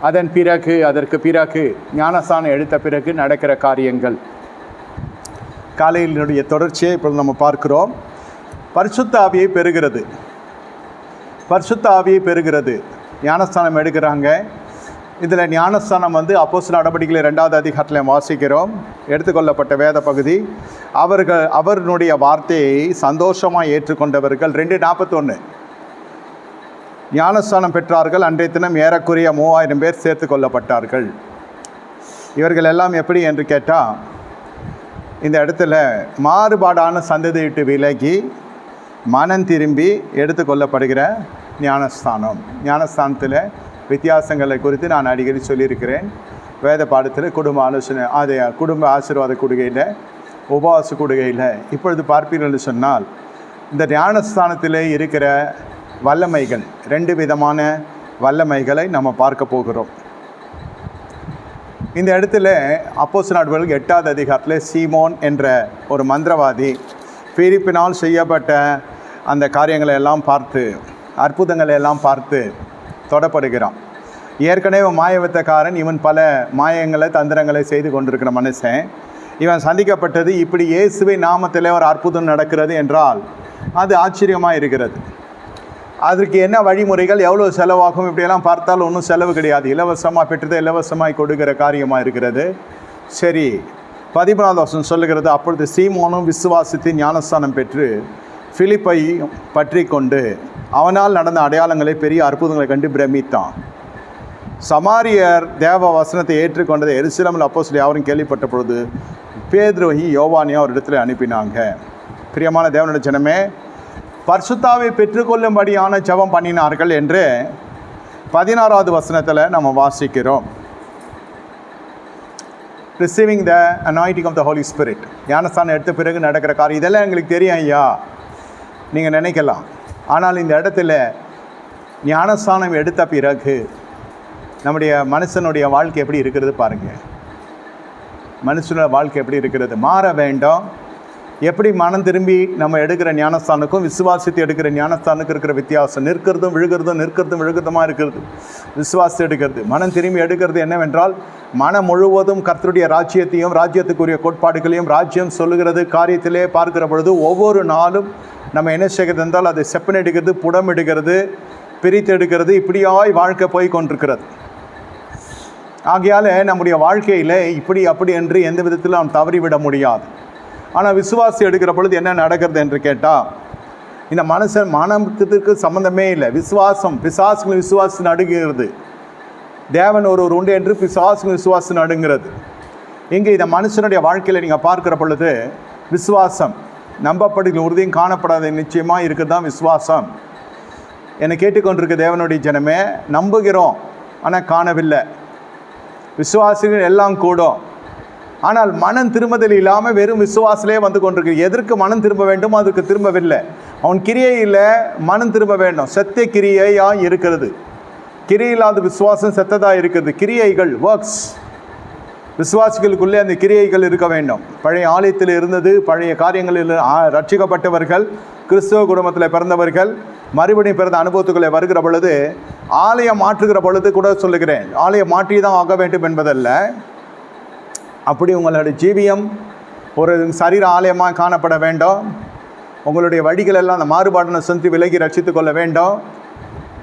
அதன் பிறகு அதற்கு பிறகு ஞானஸ்தானம் எடுத்த பிறகு நடக்கிற காரியங்கள். காலையினுடைய தொடர்ச்சியை இப்பொழுது நம்ம பார்க்கிறோம். பரிசுத்த ஆவியை பெறுகிறது. பரிசுத்த ஆவியை பெறுகிறது. ஞானஸ்தானம் எடுக்கிறாங்க. இதில் ஞானஸ்தானம் வந்து அப்போஸ் நடவடிக்கைகளை ரெண்டாவது அதிகாரத்தில் வாசிக்கிறோம். எடுத்துக்கொள்ளப்பட்ட வேத பகுதி. அவர்கள் அவருடைய வார்த்தையை சந்தோஷமாக ஏற்றுக்கொண்டவர்கள். ரெண்டு நாற்பத்தொன்று ஞானஸ்தானம் பெற்றார்கள். அன்றைய தினம் ஏறக்குறைய மூவாயிரம் பேர் சேர்த்து கொள்ளப்பட்டார்கள். இவர்கள் எல்லாம் எப்படி என்று கேட்டால் இந்த இடத்துல மாறுபாடான சந்ததியிட்டு விலகி மனம் திரும்பி எடுத்துக்கொள்ளப்படுகிற ஞானஸ்தானம். ஞானஸ்தானத்தில் வித்தியாசங்களை குறித்து நான் அடிக்கடி சொல்லியிருக்கிறேன். வேத பாடத்தில் குடும்ப ஆலோசனை அது குடும்ப ஆசீர்வாத கொடுகையில் உபவாச கொடுகையில் இப்பொழுது பார்ப்பீர்கள் என்று சொன்னால் இந்த ஞானஸ்தானத்தில் இருக்கிற வல்லமைகள். ரெண்டு விதமான வல்லமைகளை நம்ம பார்க்க போகிறோம். இந்த இடத்துல அப்போஸ் நாடுகளுக்கு எட்டாவது அதிகாரத்தில் சீமோன் என்ற ஒரு மந்திரவாதி பிரிப்பினால் செய்யப்பட்ட அந்த காரியங்களை எல்லாம் பார்த்து அற்புதங்களை எல்லாம் பார்த்து தொடப்படுகிறான். ஏற்கனவே மாயவத்தக்காரன் இவன் பல மாயங்களை தந்திரங்களை செய்து கொண்டிருக்கிற மனுஷன். இவன் சந்திக்கப்பட்டது இப்படி இயேசுவை நாமத்தில் ஒரு அற்புதம் நடக்கிறது என்றால் அது ஆச்சரியமாக இருக்கிறது. அதற்கு என்ன வழிமுறைகள் எவ்வளோ செலவாகும் இப்படியெல்லாம் பார்த்தால் ஒன்றும் செலவு கிடையாது. இலவசமாக பெற்றது இலவசமாய் கொடுக்கிற காரியமாக இருக்கிறது. சரி பதிமூணாவது வருஷம் சொல்லுகிறது அப்பொழுது சீமோனும் விசுவாசித்து ஞானஸ்தானம் பெற்று பிலிப்பை பற்றி கொண்டு அவனால் நடந்த அடையாளங்களை பெரிய அற்புதங்களை கண்டு பிரமித்தான். சமாரியர் தேவ வசனத்தை ஏற்றுக்கொண்டதை எரிசிலமில் அப்போ சொல்லி அவரும் கேள்விப்பட்ட பொழுது பேதுரோகி யோவானியா ஒரு இடத்துல அனுப்பினாங்க. பிரியமான தேவனுடைய ஜனமே பர்சுத்தாவை பெற்றுக்கொள்ளும்படியான ஜபம் பண்ணினார்கள் என்று பதினாறாவது வசனத்தில் நம்ம வாசிக்கிறோம். Receiving the anointing of the Holy Spirit ஞானஸ்தானம் எடுத்த பிறகு நடக்கிற காரியம். இதெல்லாம் எங்களுக்கு தெரியும் ஐயா. நீங்கள் நினைக்கலாம். ஆனால் இந்த இடத்துல ஞானஸ்தானம் எடுத்த பிறகு நம்முடைய மனுஷனுடைய வாழ்க்கை எப்படி இருக்கிறது பாருங்கள் மனுஷனோட வாழ்க்கை எப்படி இருக்கிறது? மாற வேண்டும். எப்படி மனம் திரும்பி நம்ம எடுக்கிற ஞானஸ்தானுக்கும் விசுவாசித்து எடுக்கிற ஞானஸ்தானுக்கு இருக்கிற வித்தியாசம். நிற்கிறதும் விழுகிறதும் நிற்கிறதும் விழுகிறதுமாக இருக்கிறது. விசுவாசத்தை எடுக்கிறது. மனம் திரும்பி எடுக்கிறது என்னவென்றால் மனம் முழுவதும் கர்த்தருடைய ராஜ்யத்தையும் ராஜ்யத்துக்குரிய கோட்பாடுகளையும் ராஜ்யம் சொல்லுகிறது காரியத்திலே பார்க்கிற பொழுது ஒவ்வொரு நாளும் நம்ம என்ன செய்கிறது என்றால் அதை செப்பன் எடுக்கிறது புடம் எடுக்கிறது பிரித்து எடுக்கிறது. இப்படியாய் வாழ்க்கை போய் கொண்டிருக்கிறது. ஆகையால் நம்முடைய வாழ்க்கையில் இப்படி அப்படி என்று எந்த விதத்திலும் நாம் தவறிவிட முடியாது. ஆனால் விசுவாசி எடுக்கிற பொழுது என்ன நடக்கிறது என்று கேட்டால் இந்த மனுஷன் மனத்துக்கு சம்மந்தமே இல்லை. விசுவாசம் பிசாசுகள் விசுவாசி நடுங்கிறது தேவன் ஒரு ஒரு உண்டு என்று பிசாசுகள் விசுவாசி நடுங்கிறது இங்கே இந்த மனுஷனுடைய வாழ்க்கையில் நீங்கள் பார்க்கிற பொழுது விசுவாசம் நம்பப்படுகிற உறுதியும் காணப்படாத நிச்சயமாக இருக்குது தான் விசுவாசம். என்னை கேட்டுக்கொண்டிருக்க தேவனுடைய ஜனமே நம்புகிறோம் ஆனால் காணவில்லை. விசுவாசிகள் எல்லாம் கூடும். ஆனால் மனம் திரும்புதல் இல்லாமல் வெறும் விசுவாசிலே வந்து கொண்டிருக்கு. எதற்கு மனம் திரும்ப வேண்டும்? அதுக்கு திரும்பவில்லை. அவன் கிரியையில் மனம் திரும்ப வேண்டும். சத்திய கிரியையாக இருக்கிறது. கிரியை இல்லாத விசுவாசம் செத்ததாக இருக்குது. கிரியைகள் ஒர்க்ஸ் விசுவாசிகளுக்குள்ளே அந்த கிரியைகள் இருக்க வேண்டும். பழைய ஆலயத்தில் இருந்தது பழைய காரியங்களில் ரட்சிக்கப்பட்டவர்கள் கிறிஸ்தவ குடும்பத்தில் பிறந்தவர்கள் மறுபடியும் பிறந்த அனுபவத்துக்குள்ளே வருகிற பொழுது ஆலயம் மாற்றுகிற பொழுது கூட சொல்லுகிறேன். ஆலயம் மாற்றி தான் ஆக வேண்டும் என்பதல்ல. அப்படி உங்களுடைய ஜீவியம் ஒரு சரீர ஆலயமாக காணப்பட வேண்டும். உங்களுடைய வழிகள் எல்லாம் அந்த மாறுபாடுன சென்று விலகி ரட்சித்து கொள்ள வேண்டும்.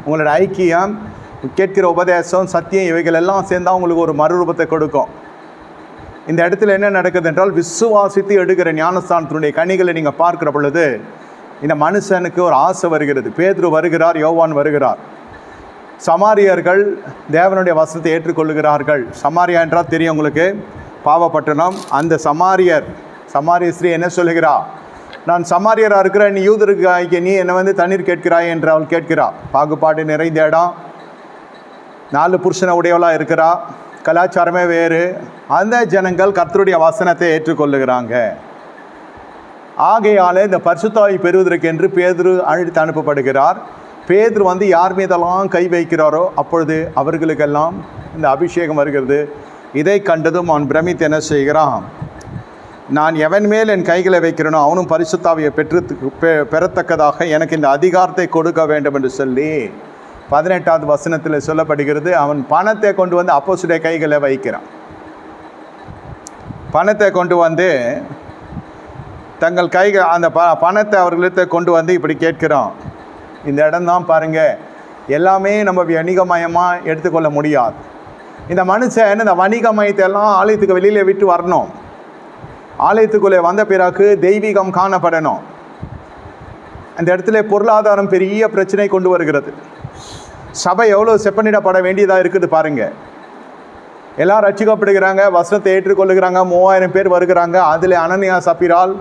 உங்களோட ஐக்கியம் கேட்கிற உபதேசம் சத்தியம் இவைகள் எல்லாம் சேர்ந்தால் உங்களுக்கு ஒரு மறுரூபத்தை கொடுக்கும். இந்த இடத்துல என்ன நடக்குது என்றால் விசுவாசித்து எடுக்கிற ஞானஸ்தானத்தினுடைய கனிகளை நீங்கள் பார்க்கிற பொழுது இந்த மனுஷனுக்கு ஒரு ஆசை வருகிறது. பேதுரு வருகிறார் யோவான் வருகிறார். சமாரியர்கள் தேவனுடைய வசனத்தை ஏற்றுக்கொள்கிறார்கள் சமாரியா என்றால் தெரியும் உங்களுக்கு. பாவப்பட்டனம். அந்த சமாரியர் சமாரிய ஸ்ரீ என்ன சொல்லுகிறா? நான் சமாரியராக இருக்கிற நீ யூதருக்கு நீ என்னை வந்து தண்ணீர் கேட்கிறாய் என்று அவள் கேட்கிறா. பாகுபாடு நிறைந்த இடம். நாலு புருஷனை உடையவளாக இருக்கிறா. கலாச்சாரமே வேறு. அந்த ஜனங்கள் கர்த்தருடைய வசனத்தை ஏற்றுக்கொள்ளுகிறாங்க. ஆகையாலே இந்த பரிசுத்தாவை பெறுவதற்கென்று பேதுரு அழைத்து அனுப்பப்படுகிறார். பேதுரு வந்து யார் மீதெல்லாம் கை வைக்கிறாரோ அப்பொழுது அவர்களுக்கெல்லாம் இந்த அபிஷேகம் வருகிறது. இதை கண்டதும் அவன் பிரமித்து என்ன செய்கிறான்? நான் எவன் மேல் என் கைகளை வைக்கிறேனோ அவனும் பரிசுத்தாவியை பெற்று பெ- பெறத்தக்கதாக எனக்கு இந்த அதிகாரத்தை கொடுக்க வேண்டும் என்று சொல்லி பதினெட்டாவது வசனத்தில் சொல்லப்படுகிறது அவன் பணத்தை கொண்டு வந்து அப்போசுடைய கைகளை வைக்கிறான். பணத்தை கொண்டு வந்து தங்கள் கைகள் அந்த ப பணத்தை அவர்களிடத்தை கொண்டு வந்து இப்படி கேட்கிறோம் இந்த இடம்தான் பாருங்கள் எல்லாமே நம்ம வணிகமயமாக எடுத்துக்கொள்ள முடியாது. இந்த மனுஷன் இந்த வணிக எல்லாம் ஆலயத்துக்கு வெளியில் விட்டு வரணும். ஆலயத்துக்குள்ளே வந்த பிறகு தெய்வீகம் காணப்படணும். அந்த இடத்துல பொருளாதாரம் பெரிய பிரச்சனை கொண்டு வருகிறது. சபை எவ்வளோ செப்பனிடப்பட வேண்டியதாக இருக்குது பாருங்கள் எல்லாம் ரட்சிக்கப்படுகிறாங்க வசனத்தை ஏற்றுக்கொள்ளுகிறாங்க மூவாயிரம் பேர் வருகிறாங்க அதில் அனன்யா சபிரால்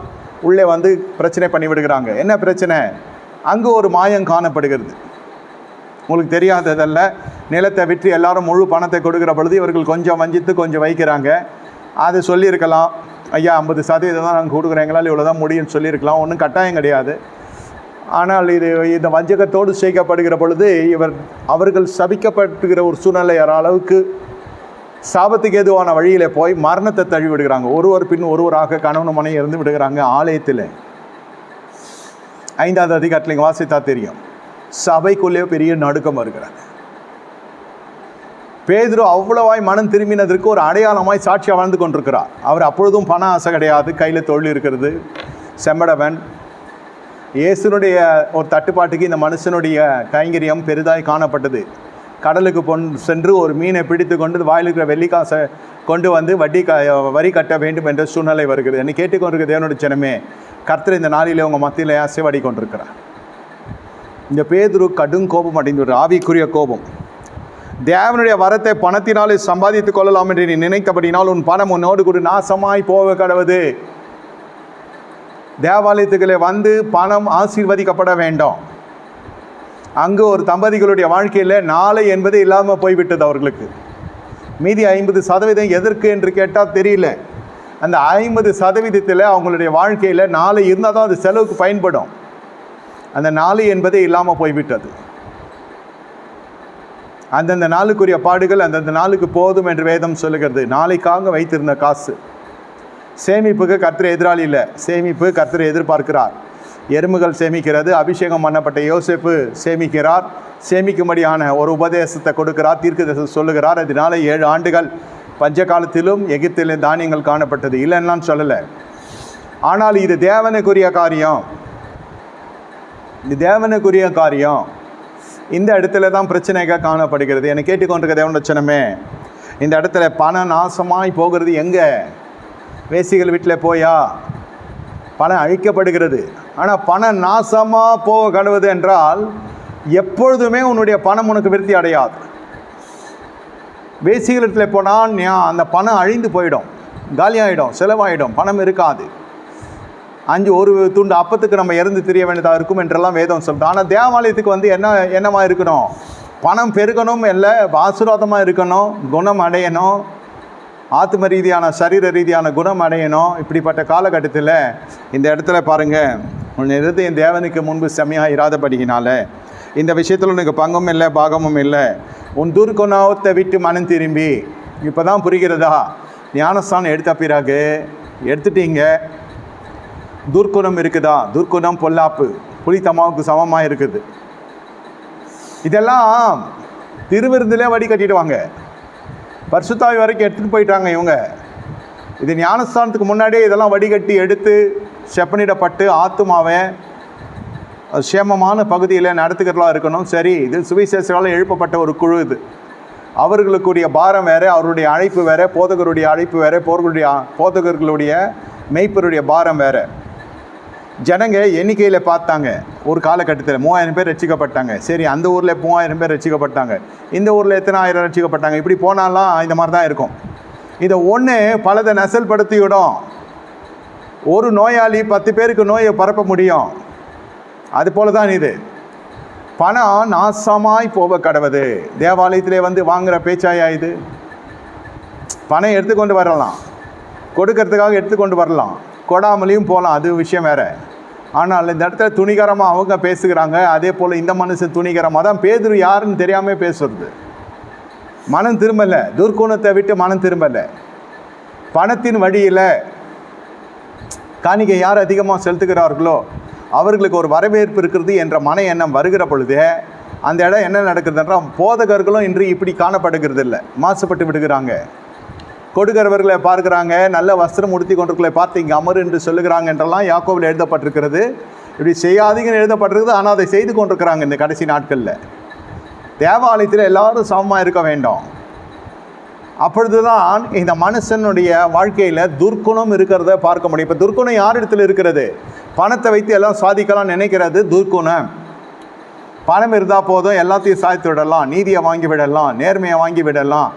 உள்ளே வந்து பிரச்சனை பண்ணி விடுகிறாங்க என்ன பிரச்சனை? அங்கு ஒரு மாயம் காணப்படுகிறது. உங்களுக்கு தெரியாததல்ல. நிலத்தை விற்று எல்லாரும் முழு பணத்தை கொடுக்குற பொழுது இவர்கள் கொஞ்சம் வஞ்சித்து கொஞ்சம் வைக்கிறாங்க. அது சொல்லியிருக்கலாம். ஐயா ஐம்பது சதவீதம் தான் நாங்கள் கொடுக்குறோம். எங்களால் இவ்வளோ தான் முடியும்னு சொல்லியிருக்கலாம். ஒன்றும் கட்டாயம் கிடையாது. ஆனால் இது இந்த வஞ்சகத்தோடு செய்யப்படுகிற பொழுது இவர் அவர்கள் சபிக்கப்பட்டுகிற ஒரு சூழ்நிலை அளவுக்கு சாபத்துக்கு ஏதுவான வழியில் போய் மரணத்தை தழுவி விடுகிறாங்க. ஒருவர் பின் ஒருவராக கணவன் மனை இருந்து விடுகிறாங்க ஆலயத்தில். ஐந்தாவது அதிகாரத்தில் இங்கே வாசித்தா தெரியும். சபைக்குள்ளே பெரிய நடுக்கம் வருகிறாங்க பேதுரு அவ்வளவாய் மனம் திரும்பினதற்கு ஒரு அடையாளமாய் சாட்சியாக வாழ்ந்து கொண்டிருக்கிறார். அவர் அப்பொழுதும் பண ஆசை கிடையாது. கையில் தொழில் இருக்கிறது. செம்மடவன் இயேசுனுடைய ஒரு தட்டுப்பாட்டுக்கு இந்த மனுஷனுடைய கைங்கரியம் பெரிதாய் காணப்பட்டது. கடலுக்கு பொன் சென்று ஒரு மீனை பிடித்து கொண்டு வாயில் இருக்கிற வெள்ளிக்காசை கொண்டு வந்து வட்டி க வரி கட்ட வேண்டும் என்ற சூழ்நிலை வருகிறது. என்னை கேட்டுக்கொண்டிருக்க தேவனுடைய ஜனமே கர்த்தர் இந்த நாளிலே உங்கள் மத்தியில் அசைவாடி கொண்டிருக்கிறார். இந்த பேதுரு கடும் கோபம் அடைந்து ஆவிக்குரிய கோபம். தேவனுடைய வரத்தை பணத்தினாலே சம்பாதித்துக் கொள்ளலாம் என்று நீ நினைத்தபடினால் உன் பணம் உன்னோடு கூட நாசமாய் போக கடவுது தேவாலயத்துக்களை வந்து பணம் ஆசீர்வதிக்கப்பட வேண்டும். அங்கு ஒரு தம்பதிகளுடைய வாழ்க்கையில் நாளை என்பது இல்லாமல் போய்விட்டது அவர்களுக்கு. மீதி ஐம்பது சதவீதம் எதற்கு என்று கேட்டால் தெரியல. அந்த ஐம்பது சதவீதத்தில் அவங்களுடைய வாழ்க்கையில் நாளை இருந்தால் தான் அது செலவுக்கு பயன்படும். அந்த நாலு என்பதே இல்லாமல் போய்விட்டது. அந்தந்த நாளுக்குரிய பாடுகள் அந்தந்த நாளுக்கு போதும் என்று வேதம் சொல்லுகிறது. நாளைக்காக வைத்திருந்த காசு. சேமிப்புக்கு கர்த்தர் எதிராளி இல்லை. சேமிப்பு கர்த்தர் எதிர்பார்க்கிறார். எறும்புகள் சேமிக்கிறது. அபிஷேகம் பண்ணப்பட்ட யோசிப்பு சேமிக்கிறார். சேமிக்கும்படியான ஒரு உபதேசத்தை கொடுக்கிறார். தீர்க்கதரிசனம் சொல்லுகிறார். அதனால ஏழு ஆண்டுகள் பஞ்ச காலத்திலும் எகிப்திலே தானியங்கள் காணப்பட்டது. இல்லைன்னு சொல்லலை. ஆனால் இது தேவனுக்குரிய காரியம். இது தேவனுக்குரிய காரியம். இந்த இடத்துல தான் பிரச்சனைகள் காணப்படுகிறது. என்னை கேட்டுக்கொண்டிருக்க தேவன் வச்சனமே இந்த இடத்துல பணம் நாசமாய் போகிறது எங்கே? வேசிகள் வீட்டில் போயா? பணம் அழிக்கப்படுகிறது. ஆனால் பணம் நாசமாக போக கடவுது என்றால் எப்பொழுதுமே உன்னுடைய பணம் உனக்கு விருத்தி அடையாது. வேசிகளத்தில் போனால் அந்த பணம் அழிந்து போயிடும் காலியாகிடும் செலவாயிடும் பணம் இருக்காது. அஞ்சு ஒரு துண்டு அப்பத்துக்கு நம்ம இறந்து தெரிய வேண்டியதாக இருக்கும் என்றெல்லாம் வேதம் சொல்லிட்டு ஆனால் தேவாலயத்துக்கு வந்து என்ன என்னமா இருக்கணும்? பணம் பெருகணும் இல்லை ஆசீர்வாதமாக இருக்கணும் குணம் அடையணும் ஆத்ம ரீதியான சரீர ரீதியான குணம் அடையணும்? இப்படிப்பட்ட காலகட்டத்தில் இந்த இடத்துல பாருங்கள் உன் இருதயம் தேவனுக்கு முன்பு செம்மையாக இராதபடியினால இந்த விஷயத்தில் உனக்கு பங்கும் இல்லை பாகமும் இல்லை உன் துர்குணத்தை விட்டு மனம் திரும்பி இப்போ தான் புரிகிறதா? ஞானஸ்தானம் எடுத்த பிறகு எடுத்துட்டீங்க துர்க்குணம் இருக்குதா? துர்க்குணம் பொல்லாப்பு. புலித்தமாவுக்கு சமமாக இருக்குது இதெல்லாம் திருவிருந்திலே வடி கட்டிடுவாங்க. பர்சுத்தாவி வரைக்கும் எடுத்துகிட்டு போயிட்டாங்க இவங்க. இது ஞானஸ்தானத்துக்கு முன்னாடியே இதெல்லாம் வடிகட்டி எடுத்து செப்பனிடப்பட்டு ஆத்துமாவை சேமமான பகுதியில் நடத்துக்கிறதா இருக்கணும். சரி இது சுவிசேஷங்களால் எழுப்பப்பட்ட ஒரு குழு இது. அவர்களுக்குரிய பாரம் வேறு அவருடைய அழைப்பு வேறு போதகருடைய அழைப்பு வேறு போர்களுடைய போதகர்களுடைய மெய்ப்பருடைய பாரம் வேறு. ஜனங்க எண்ணிக்கையில் பார்த்தாங்க. ஒரு காலகட்டத்தில் மூவாயிரம் பேர் ரசிக்கப்பட்டாங்க. சரி அந்த ஊரில் மூவாயிரம் பேர் ரசிக்கப்பட்டாங்க. இந்த ஊரில் எத்தனை ஆயிரம் ரசிக்கப்பட்டாங்க? இப்படி போனாலாம் இந்த மாதிரி தான் இருக்கும். இதை ஒன்று பலதை நெசல்படுத்திவிடும். ஒரு நோயாளி பத்து பேருக்கு நோயை பரப்ப முடியும். அது போல தான் இது. பணம் நாசமாய் போக கடவுது. தேவாலயத்திலே வந்து வாங்குகிற பேச்சாயா இது? பணம் எடுத்துக்கொண்டு வரலாம். கொடுக்கறதுக்காக எடுத்துக்கொண்டு வரலாம். கொடாமலையும் போகலாம் அது விஷயம் வேறு. ஆனால் இந்த இடத்துல துணிகரமாக அவங்க பேசுகிறாங்க அதே போல் இந்த மனுஷன் துணிகரமாக தான். பேதுரு யாருன்னு தெரியாமல் பேசுறது? மனம் திரும்பலை. துர்க்குணத்தை விட்டு மனம் திரும்பலை. பணத்தின் வழியில் காணிக்கை யார் அதிகமாக செலுத்துகிறார்களோ அவர்களுக்கு ஒரு வரவேற்பு இருக்கிறது என்ற மன எண்ணம் வருகிற பொழுது அந்த இடம் என்ன நடக்குதுன்றா போதகர்களும் இன்று இப்படி காணப்படுகிறது இல்லை மாசுபட்டு விடுகிறாங்க. கொடுக்கிறவர்களை பார்க்குறாங்க நல்ல வஸ்திரம் உடுத்தி கொண்டிருக்கலை பார்த்து இங்கே அமரு என்று சொல்லுகிறாங்க என்றெல்லாம் யாக்கோவில் எழுதப்பட்டிருக்கிறது. இப்படி செய்யாதீங்கன்னு எழுதப்பட்டிருக்குது ஆனால் அதை செய்து கொண்டிருக்கிறாங்க இந்த கடைசி நாட்களில். தேவாலயத்தில் எல்லாரும் சமமாக இருக்க வேண்டும். அப்பொழுதுதான் இந்த மனுஷனுடைய வாழ்க்கையில் துர்க்குணம் இருக்கிறத பார்க்க முடியும். இப்போ துர்க்குணம் யார் இடத்துல இருக்கிறது? பணத்தை வைத்து எல்லாம் சாதிக்கலாம் நினைக்கிறது துர்க்குணம். பணம் இருந்தால் போதும் எல்லாத்தையும் சாதித்து விடலாம். நீதியை வாங்கி விடலாம் நேர்மையை வாங்கி விடலாம்.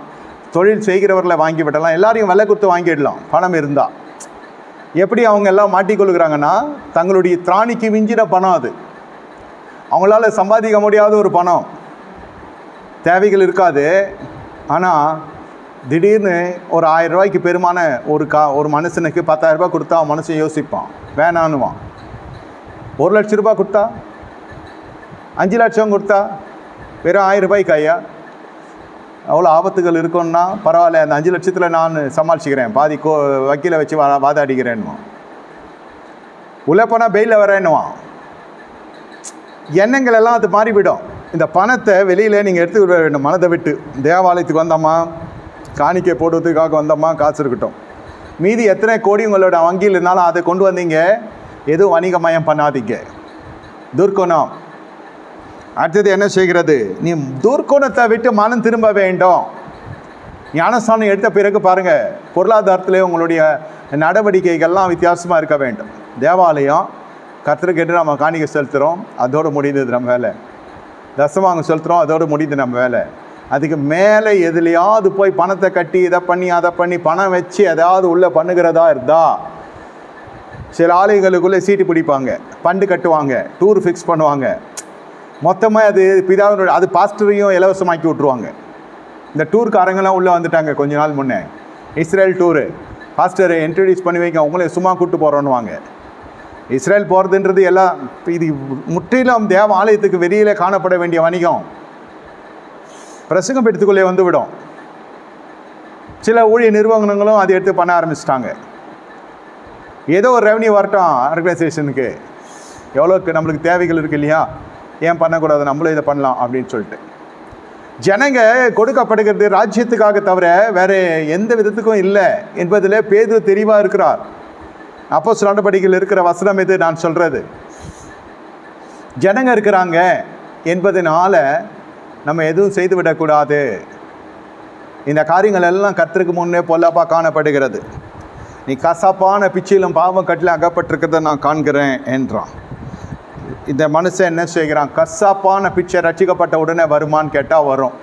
தொழில் செய்கிறவர்களை வாங்கி விடலாம். எல்லாரையும் விலை கொடுத்து வாங்கிடலாம். பணம் இருந்தால் எப்படி அவங்க எல்லாம் மாட்டிக்கொள்கிறாங்கன்னா தங்களுடைய திராணிக்கு மிஞ்சின பணம் அது. அவங்களால சம்பாதிக்க முடியாத ஒரு பணம். தேவைகள் இருக்காது. ஆனால் திடீர்னு ஒரு ஆயிரம் ரூபாய்க்கு பெருமான ஒரு கா ஒரு மனுஷனுக்கு பத்தாயிரம் ரூபாய் கொடுத்தா அவன் மனுஷன் யோசிப்பான். வேணான்னுவான். ஒரு லட்ச ரூபாய் கொடுத்தா? அஞ்சு லட்சம் கொடுத்தா? வெறும் ஆயிரம் ரூபாய்க்கு ஐயா? அவ்வளோ ஆபத்துகள் இருக்குன்னா பரவாயில்ல அந்த அஞ்சு லட்சத்தில் நான் சமாளிச்சுக்கிறேன். பாதி கோ வக்கீலை வச்சு வா வாதாடிக்கிறேன்னுவான் உள்ளே போனால் பெயிலில் வரேன்னுவான் எண்ணங்கள் எல்லாம் அது மாறிவிடும். இந்த பணத்தை வெளியில் நீங்கள் எடுத்து விட வேண்டும். மனதை விட்டு. தேவாலயத்துக்கு வந்தோமா? காணிக்கை போடுறதுக்காக வந்தோமா? காசு இருக்கட்டும். மீதி எத்தனை கோடி உங்களோட வங்கியில் இருந்தாலும் அதை கொண்டு வந்தீங்க. எதுவும் வணிகமயம் பண்ணாதீங்க. துர்க்குணம். அடுத்தது என்ன செய்கிறது? நீ துர்க்குணத்தை விட்டு மனம் திரும்ப வேண்டும். ஞானஸ்தானம் எடுத்த பிறகு பாருங்கள் பொருளாதாரத்திலே உங்களுடைய நடவடிக்கைகள்லாம் வித்தியாசமாக இருக்க வேண்டும். தேவாலயம் கர்த்தருக்கு என்று நம்ம காணிக்க செலுத்துகிறோம் அதோடு முடிந்தது நம்ம வேலை. தசமாங்க செலுத்துகிறோம் அதோடு முடியுது நம்ம வேலை. அதுக்கு மேலே எதுலையாவது போய் பணத்தை கட்டி இதை பண்ணி அதை பண்ணி பணம் வச்சு எதாவது உள்ளே பண்ணுகிறதா இருந்தா சில ஆலயங்களுக்குள்ளே சீட்டு பிடிப்பாங்க. பண்டு கட்டுவாங்க டூர் ஃபிக்ஸ் பண்ணுவாங்க. மொத்தமாக அது பிதாவினோட அது பாஸ்டரையும் இலவசமாக்கி விட்ருவாங்க இந்த டூர்காரங்கெல்லாம் உள்ளே வந்துட்டாங்க கொஞ்ச நாள் முன்னே. Israel tour. பாஸ்டரை இன்ட்ரடியூஸ் பண்ணி வைக்க அவங்களே சும்மா கூப்பிட்டு போகிறோன்னுவாங்க இஸ்ரேல் போகிறதுன்றது எல்லாம் இது முற்றிலும் தேவ ஆலயத்துக்கு வெளியில் காணப்பட வேண்டிய வணிகம். பிரசங்கம் எடுத்துக்குள்ளே வந்து விடும். சில ஊழிய நிறுவனங்களும் அதை எடுத்து பண்ண ஆரம்பிச்சிட்டாங்க. ஏதோ ஒரு ரெவன்யூ வரட்டும் ஆர்கனைசேஷனுக்கு எவ்வளோக்கு நம்மளுக்கு தேவைகள் இருக்குது இல்லையா? ஏன் பண்ணக்கூடாது? நம்மளும் இதை பண்ணலாம் அப்படின்னு சொல்லிட்டு. ஜனங்க கொடுக்கப்படுகிறது ராஜ்யத்துக்காக தவிர வேறு எந்த விதத்துக்கும் இல்லை என்பதில் பேது தெளிவாக இருக்கிறார். அப்போ நடவடிக்கையில் இருக்கிற வசனம் இது நான் சொல்கிறது ஜனங்க இருக்கிறாங்க என்பதனால் நம்ம எதுவும் செய்து விடக்கூடாது இந்த காரியங்கள் எல்லாம் கத்திற்கு முன்னே பொல்லாப்பாக காணப்படுகிறது. நீ கசப்பான பிச்சையிலும் பாவம் கட்டில அகப்பட்டிருக்கிறத நான் காண்கிறேன் என்றான். இந்த மனுஷன் என்ன செய்கிறான்? கசாப்பான பிக்சர் ரசிக்கப்பட்ட உடனே வருமான்னு கேட்டால் வரும்.